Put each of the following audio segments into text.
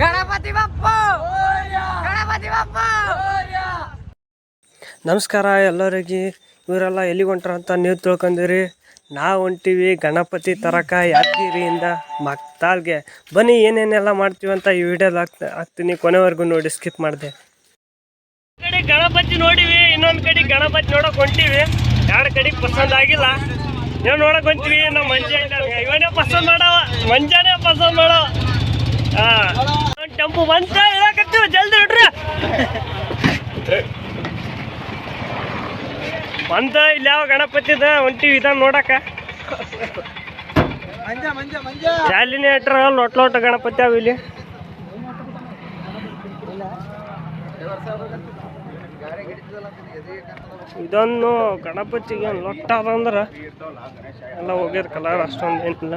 ಗಣಪತಿ ಬಪ್ಪ! ಗಣಪತಿ ಬಪ್ಪ! ನಮಸ್ಕಾರ ಎಲ್ಲರಿಗೆ. ಇವರೆಲ್ಲ ಎಲ್ಲಿಗೆ ಹೊಂಟ್ರ ಅಂತ ನೀವು ತಿಳ್ಕೊಂಡಿರಿ. ನಾವು ಹೊಂಟಿವಿ ಗಣಪತಿ ತರಕ ಯಾದಗಿರಿಯಿಂದ ಮಕ್ತಾಲ್ಗೆ ಬನ್ನಿ ಏನೇನೆಲ್ಲ ಮಾಡ್ತೀವಿ ಅಂತ ಈ ವಿಡಿಯೋದ ಹಾಕ್ತ ಹಾಕ್ತೀನಿ. ಕೊನೆವರೆಗೂ ನೋಡಿ ಸ್ಕಿಪ್ ಮಾಡಿದೆ. ಕಡೆ ಗಣಪತಿ ನೋಡಿವಿ ಇನ್ನೊಂದು ಕಡೆ ಗಣಪತಿ ನೋಡಕ್ ಹೊಂಟಿವಿ. ಎರಡು ಕಡೆ ಪಸಂದ್ ಆಗಿಲ್ಲ. ನೀವು ನೋಡಕ್ ಹೊಂಟಿವಿ ನಮ್ಮ ಮಂಜಾನೆ. ಇವನೇ ಪಸಂದ್ ಮಾಡವ. ಮಂಜಾನೆ ಪಸಂದ್ ಮಾಡವ. ಟೆಂಪು ಬಂತ ಹೇಳಕತ್ತೀವಿ ಜಲ್ದಿ ನೋಡ್ರಿ. ಬಂತ ಇಲ್ಲಿ ಯಾವ ಗಣಪತಿದ ಹೊಂಟಿವಿ ಇದನ್ನ ನೋಡಕ. ಜಾಲಿನೇ ಇಟ್ರ ಲೊಟ್ ಲೊಟ್ ಗಣಪತಿ ಅವ ಇಲ್ಲಿ. ಇದನ್ನು ಗಣಪತಿಗೆ ಲೊಟ್ಟ ಅದಂದ್ರ ಎಲ್ಲ ಹೋಗ್ಯದ ಕಲರ್ ಅಷ್ಟೊಂದು ಏನಿಲ್ಲ.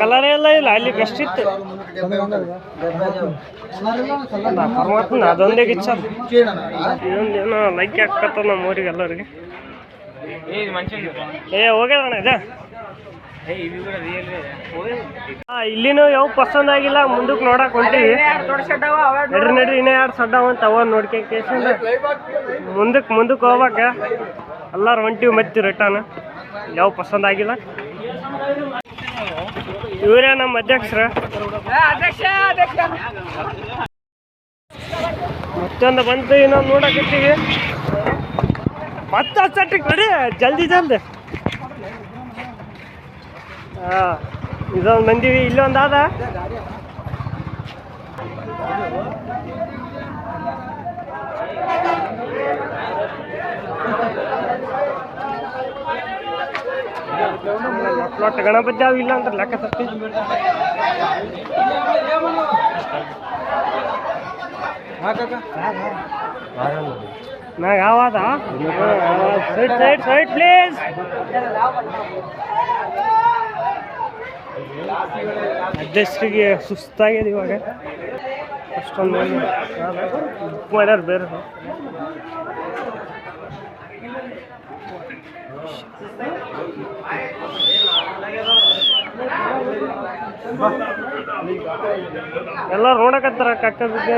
ಕಲರ್ ಎಲ್ಲ ಇಲ್ಲ ಅಲ್ಲಿ ಬೆಸ್ಟ್ ಇತ್ತು. ಪರಮಾತ್ಮ ಅದೊಂದೇ ಗಿಚ್ಚ. ಇದೊಂದೇನೋ ಲೈಕ್ ಹಾಕತ್ತ ನಮ್ಮ ಊರಿಗೆ ಎಲ್ಲರಿಗೆ. ಏ ಹೋಗ್ಯದಣ್ಣ ಇದೆ? ಹಾ ಇಲ್ಲಿನೂ ಯಾವ ಪಸಂದ್ ಆಗಿಲ್ಲ ಮುಂದಕ್ಕೆ ನೋಡಕ್ ಹೊಂಟಿವಿ. ನಡ್ರಿ ನಡ್ರಿ ಇನ್ನೇ ಎರಡು ಸಡ್ಡವ ಅಂತ ಅವ ನೋಡ್ಕೊಂಡ್ ಕೇಸಿಂದ ಮುಂದಕ್ಕೆ ಮುಂದಕ್ಕೆ ಹೋಗ್ಬೇಕ. ಎಲ್ಲಾರು ಹೊಂಟಿವಿ ಮತ್ತೆ ರಿಟರ್ನ್ ಯಾವ ಪಸಂದ್ ಆಗಿಲ್ಲ. ಇವರೇ ನಮ್ಮ ಅಧ್ಯಕ್ಷರ. ಅಧ್ಯಕ್ಷ ಅಧ್ಯಕ್ಷ. ಮತ್ತೊಂದು ಬಂತು ಇನ್ನೊಂದು ನೋಡಕತ್ತೀವಿ. ಮತ್ತೆ ಸಟ್ಟಿಗೆ ಬಿಡಿ ಜಲ್ದಿ ಜಲ್ದಿ. ಹಾಂ ಇದೊಂದು ಬಂದೀವಿ ಇಲ್ಲೊಂದು ಲೊಟ್ಟ ಗಣಪತಿ ಅವು ಇಲ್ಲ ಅಂದ್ರೆ ಲೆಕ್ಕ ತಪ್ಪಿ ನಾ ಯಾವಾದ ಸೈಡ್ ಸೈಡ್ ಸೈಡ್ ಪ್ಲೀಸ್ ಅಧ್ಯಕ್ಷರಿಗೆ ಸುಸ್ತಾಗಿದೆ ಇವಾಗ. ಅಷ್ಟೊಂದು ಬುಕ್ ಮಾಡ್ಯಾರ ಬೇರೆ. ನೋಡಕತ್ತಾರ ಕಕ್ಕ ಬಿದ್ದೆ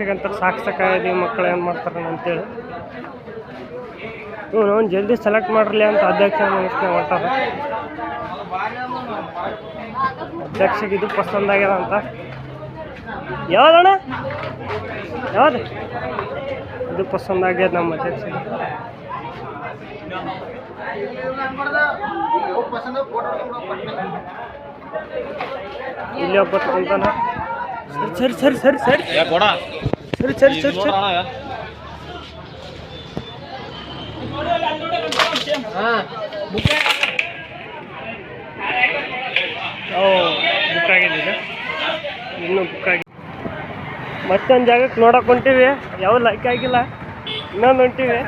ಕಟ್ಟದಕ್ಕೆ ಸಾಕು ಸಾಕಾಗಿದೆ ಮಕ್ಕಳು ಏನು ಮಾಡ್ತಾರೆ ಅಂತೇಳಿ. ಇವನು ಅವ್ನು ಜಲ್ದಿ ಸೆಲೆಕ್ಟ್ ಮಾಡಿರಲಿ ಅಂತ ಅಧ್ಯಕ್ಷ ಮನಸ್ಸಿನ ಅಧ್ಯಕ್ಷಗೆ ಇದು ಪಸಂದ್ ಆಗ್ಯದ ಅಂತ. ಯಾವ್ದಣ್ಣ ಯಾವ್ದು? ಇದು ಪಸಂದ್ ಆಗ್ಯದ ನಮ್ಮ ಅಧ್ಯಕ್ಷಗೆ ಇಲ್ಲಿ ಒಬ್ಬ ಸರಿ ಸರಿ ಸರಿ ಸರಿ. ಸರಿ ಸರಿ ಸರಿ ಸರಿ. ಬುಕ್ ಆಗಿದೆ ಇನ್ನೂ ಬುಕ್ ಆಗಿ ಮತ್ತೊಂದು ಜಾಗಕ್ಕೆ ನೋಡಕ್ ಹೊಂಟಿವಿ. ಯಾವ ಲೈಕ್ ಆಗಿಲ್ಲ. ಇನ್ನೊಂದು ಹೊಂಟಿವಿ.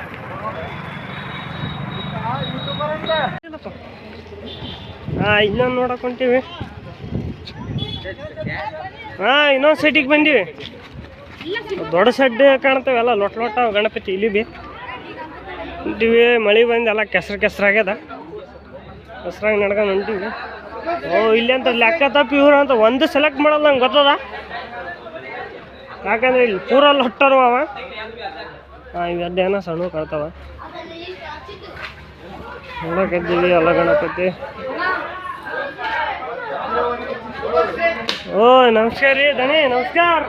ಹಾಂ, ಇನ್ನೊಂದು ನೋಡಕ್ ಹೊಂಟೀವಿ. ಹಾಂ, ಇನ್ನೊಂದು ಸೈಟಿಗೆ ಬಂದೀವಿ. ದೊಡ್ಡ ಸಡ್ಡೆ ಕಾಣ್ತಾವೆ, ಎಲ್ಲ ಲೊಟ್ ಲೊಟ್ಟ ಗಣಪತಿ, ಇಲ್ಲಿ ಬಿ. ಹೊಂಟೀವಿ, ಮಳೆ ಬಂದು ಎಲ್ಲ ಕೆಸರು ಕೆಸರಾಗ್ಯದ ಕೆಸರಾಗಿ ನಡ್ಕೊಂಡು ಹೊಂಟೀವಿ. ಓ, ಇಲ್ಲಿ ಅಂತ ಲೆಕ್ಕ ತಪ್ಪಿ ಇವ್ರು ಅಂತ ಒಂದು ಸೆಲೆಕ್ಟ್ ಮಾಡಲ್ಲ, ನಂಗೆ ಗೊತ್ತದ? ಯಾಕಂದ್ರೆ ಇಲ್ಲಿ ಪೂರ ಲೊಟ್ಟರು ಅವ. ಹಾಂ ಏನೋ ಸಣ್ಣ ಕಾಣ್ತಾವ. ನೋಡಕ್ಕಿದ್ದೀವಿ ಎಲ್ಲ ಗಣಪತಿ. ಓ, ನಮಸ್ಕಾರ ರೀ ದಣಿ, ನಮಸ್ಕಾರ.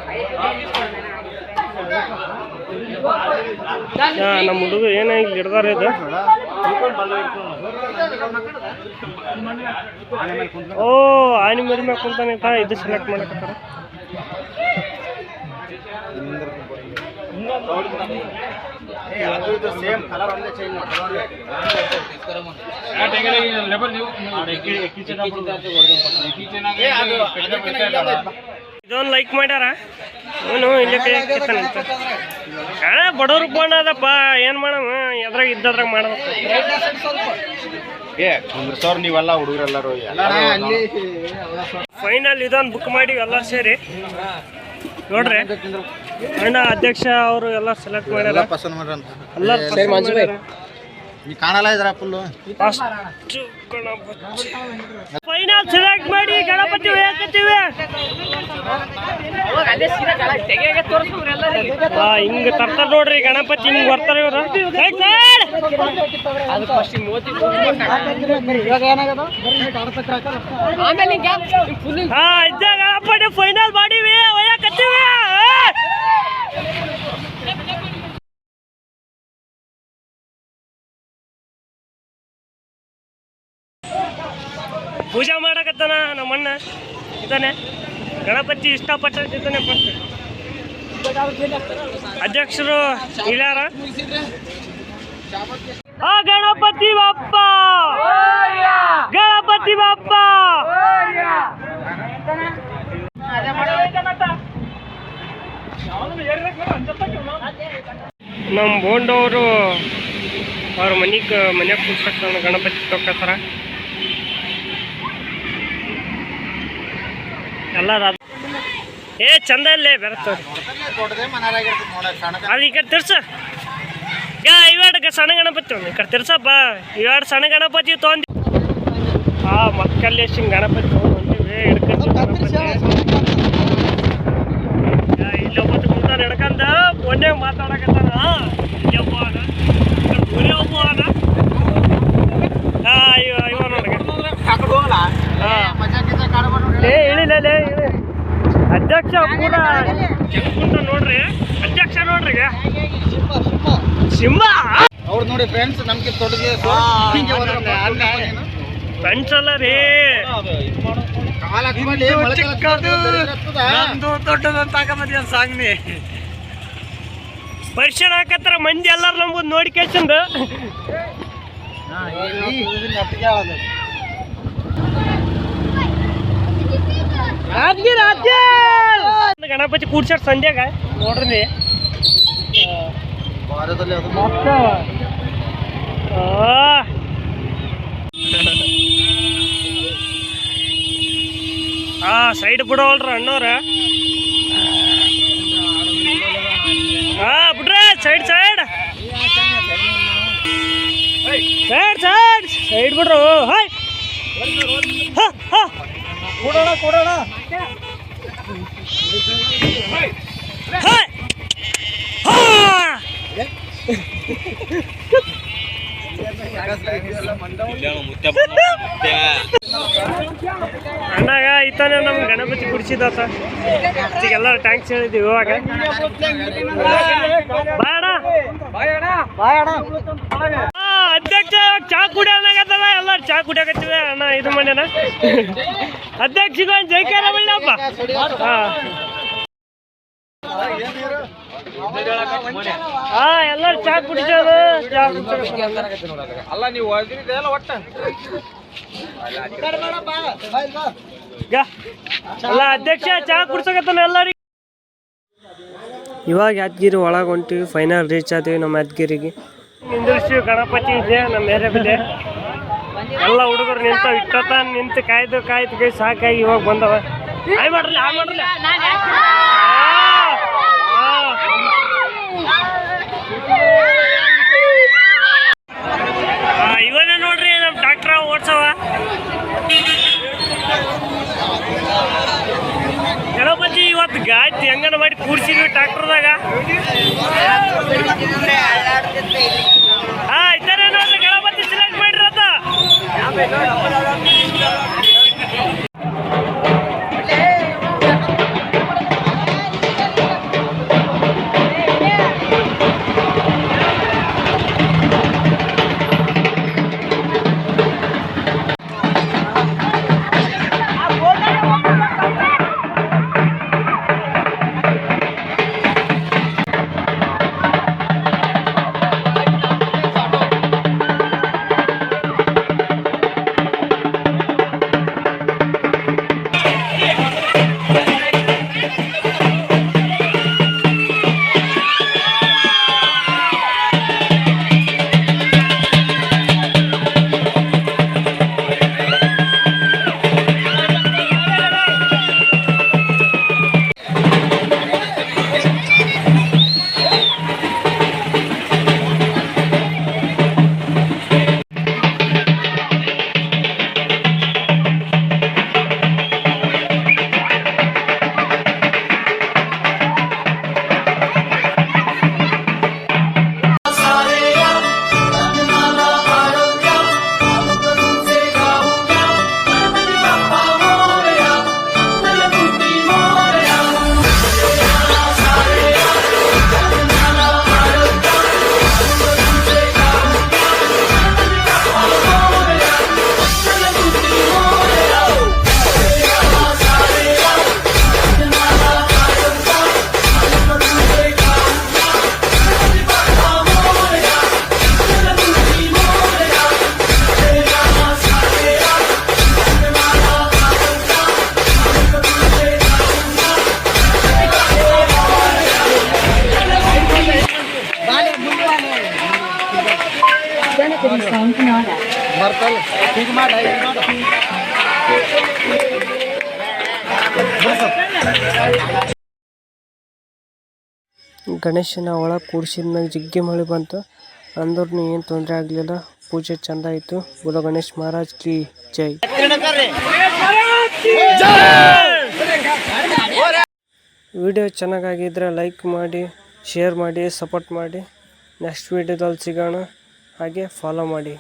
ನಮ್ಮ ಹುಡುಗ ಏನ ಇಲ್ಲಿ ಹಿಡ್ದಾರ ಇದು. ಓ, ಆನಿ ಮರಿ ಮ್ಯಾಗ ಕುಂತಾನೆ ತಾ ಇದು ಸೆಲೆಕ್ಟ್ ಮಾಡಕತ್ತಾರ ಸೇಮ್ ಕಲರ್ ಒಂದೇ ಚೇಂಜ್ ಇದೊಂದು ಲೈಕ್ ಮಾಡ್ಯಾರ? ಅವನು ಇಲ್ಲಿ ಕೈ ಹಾಕಿರ್ತಾನಂತ ಕಾಣ ಬಡವ್ರ ಫೋನ್ ಅದಪ್ಪ ಏನು ಮಾಡಮ್ಮ ಎದ್ರಾಗ ಇದ್ದದ್ರಾಗ ಮಾಡ್ಬೇಕು. ಏ ಕುಂದ್ರಸೋರ್ ನೀವೆಲ್ಲ ಹುಡುಗರೆಲ್ಲರೂ ಫೈನಲ್ ಇದೊಂದು ಬುಕ್ ಮಾಡಿ ಎಲ್ಲ ಸೇರಿ. ನೋಡ್ರಿ. ಅಣ್ಣ ಅಧ್ಯಕ್ಷ ಅವರು ಎಲ್ಲ ಸೆಲೆಕ್ಟ್ ಮಾಡ್ಯಾರ ಪಸಂದ್ ಮಾಡ್ರಂತ ಎಲ್ಲರೂ ನೀ ಕಾಣಲ್ಲ ಇದ್ರ ಫುಲ್ಲು ಅಷ್ಟು ಗಣಪತಿ ಫೈನಲ್ ಸೆಲೆಕ್ಟ್ ಮಾಡಿ ಗಣಪತಿ ಹಾ ಹಿಂಗ ತರ್ತಾರ ನೋಡ್ರಿ ಗಣಪತಿ ಹಿಂಗ್ ಬರ್ತಾರ ಇವ್ರು. ಫಸ್ಟ್ ಹಾ ಇದ್ದ ಗಣಪತಿ ಫೈನಲ್ ಮಾಡಿವಿ ಒಯ್ಯಾಕತ್ತೀವಿ. ಪೂಜೆ ಮಾಡಕತ್ತಾನ ನಮ್ಮ ಅಣ್ಣ ಇದ್ದಾನೆ. ಗಣಪತಿ ಇಷ್ಟಪಟ್ಟಿದ್ದಾನೆ ಫಸ್ಟ್ ಅಧ್ಯಕ್ಷರು ಇಲ್ಲಾರ ಗಣಪತಿ ಬಾಪ್ಪ! ಗಣಪತಿ ಬಾಪ್ಪ! ನಮ್ಮ ಬೋಂಡವರು ಅವ್ರ ಮನಿಗೆ ಮನ್ಯಾಗ ಕೂರ್ಸಕ್ಕೆ ಗಣಪತಿ ತೊಕ್ಕತ್ತಾರ ಎಲ್ಲ ಏ ಚಂದ ಇಲ್ಲೇ ನೋಡಕ್ ಅದು ಈ ಕಡೆ ತಿರ್ಸ. ಯಾ ಇವಾಡ ಸಣ್ಣ ಗಣಪತಿ ಒಂದು ಈ ಕಡೆ ತಿರ್ಸಪ್ಪ ಇವಾಡ ಸಣ್ಣ ಗಣಪತಿ ತೊಗೊಂಡಿ ಆ ಮಕ್ಕಲ್ಲೇಶಿನ ಗಣಪತಿ ತೊಗೊಂಡಿವಿ ಹಿಡ್ಕೊಂಡು ಗಣಪತಿ. ಯಾ, ಇಲ್ಲಿ ಒಬ್ಬತ್ತು ಕೂತಾನ ಹಿಡ್ಕಂದ ಫೋನ್ಯಾಗ ಮಾತಾಡಕತ್ತಾನ. ಇಲ್ಲಿ ಒಬ್ಬ ಅದ ಈ ಕಡೆ ಊರೇ ಒಬ್ಬ ಅದ ಹಾ ಇವ ಇವ ನೋಡ್ರಿ ಹಾ ಮಜಾ ಗಿಜಾ ಕಾಡ್ಬಾರ್ದು ಏ ಇಳಿಲೇ ಲೇ, ಇಳಿ ಅಧ್ಯಕ್ಷ ಪೂರ ಕುಂತ ನೋಡ್ರಿ ಅಧ್ಯಕ್ಷ ನೋಡ್ರಿ ಈಗ. ಸಿಂಹ? ಅವ್ರು ನೋಡಿ ಫ್ರೆಂಡ್ಸ್ ನಮ್ಗೆ ಫ್ರೆಂಡ್ಸ್ ಅಲ್ಲ ರೀ. ನಂದು ದೊಡ್ಡದಂತ ಸಾಂಗ್ನಿ. ಪರಿಸರ ಹಾಕತ್ತಾರ ಮಂದಿ ಎಲ್ಲಾರು ನಂಬುದು ನೋಡಿ ಕೇಳ್ಸಂದು. ಅಟ್ಟಿಗೆ ಆಳದು. ಗಣಪತಿ ಕೂಡ್ಸಾರ ಸಂಧ್ಯಾಗ. ನೋಡ್ರಿ. ಭಾರತದಲ್ಲಿ ಅದು ಆ. ಆ ಸೈಡ್ ಬಿಡೋಲ್ರ ಅಣ್ಣವ್ರ. ಹಾ ಬಿಡ್ರ side side side side side ಬಿಡ್ರು hi. ಕೊಡೋಣ ಕೊಡೋಣ. ಹಾಯ್. ಅಣ್ಣಾಗ ಇತ್ತಾನೆ ನಮ್ ಗಣಪತಿ ಕುಡಿಸಿದಾತ ಎಲ್ಲ ಟ್ಯಾಂಕ್ಸ್ ಹೇಳಿದ್ವಿ ಇವಾಗ. ಬಾಡ ಆ, ಅಧ್ಯಕ್ಷ ಚಾ ಕುಡಿಯೋನಾಗತ್ತಲ್ಲ ಎಲ್ಲ ಚಾ ಕುಡಿಯಾಕತ್ತೀವಿ ಅಣ್ಣ ಇದು ಮಾಡ್ಯಾನ ಅಧ್ಯಕ್ಷಗ ಒಂದು ಜೈಕಾರ ಹಾ ಹಾ ಎಲ್ಲಾರು ಚಾ ಕುಡಿಸೋದು ಅಲ್ಲ ನೀವು ಒದ್ರಿದೆ ಅಲ್ಲ ಒಟ್ಟ ಅಲ್ಲ ಅಧ್ಯಕ್ಷ ಚಾ ಕುಡ್ಸಕತ್ತಾನ ಎಲ್ಲರಿಗೆ ಇವಾಗ ಯಾದಗಿರಿ ಒಳಗೆ ಹೊಂಟಿವಿ ಫೈನಲ್ ರೀಚ್ ಆದೀವಿ ನಮ್ಮ ಯಾದಗಿರಿಗೆ. ನಿಂದಿರ್ಸಿ ಗಣಪತಿ ಇದೆ ನಮ್ಮ ಏರಿಯಾಬಿದೆ ಎಲ್ಲ ಹುಡುಗರು ನಿಂತ ಇಟ್ಟತ ನಿಂತು ಕಾಯ್ದು ಕಾಯ್ದು ಕೈ ಸಾಕಾಗಿ ಇವಾಗ ಬಂದವ. ಆಗ ಮಾಡ್ರಲ್ಲ ಹಾಯ್ ಮಾಡ್ರಲ್ಲ ಆ, ಆ. ಆ, ಇವನೇ ನೋಡ್ರಿ ನಮ್ಮ ಡಾಕ್ಟ್ರ ಓಡ್ಸವ ಗಣಪತಿ ಇವತ್ತು ಗಾಡಿ ಹೆಂಗನ ಮಾಡಿ ಕೂಡ್ಸಿದ್ವಿ ಟ್ರ್ಯಾಕ್ಟರ್ದಾಗ. ಹಾ ಇದ್ದಾರೆ ನೋಡ್ರಿ ಗಣಪತಿ ಸೆಲೆಕ್ಟ್ ಮಾಡಿರತ್ತ ಗಣೇಶನ ಒಳ ಕೂಡ್ಸಿದ್ಮ್ಯಾಗ ಜಿಗ್ಗಿ ಮಳೆ ಬಂತು. ಅಂದ್ರೂ ಏನು ತೊಂದರೆ ಆಗಲಿಲ್ಲ. ಪೂಜೆ ಚಂದ ಆಯಿತು. ಬೋಲೋ ಗಣೇಶ್ ಮಹಾರಾಜ್ ಕಿ ಜೈ. ವಿಡಿಯೋ ಚೆನ್ನಾಗಾಗಿದ್ರೆ ಲೈಕ್ ಮಾಡಿ, ಶೇರ್ ಮಾಡಿ, ಸಪೋರ್ಟ್ ಮಾಡಿ. ನೆಕ್ಸ್ಟ್ ವಿಡಿಯೋದಲ್ಲಿ ಸಿಗೋಣ. ಹಾಗೆ ಫಾಲೋ ಮಾಡಿ.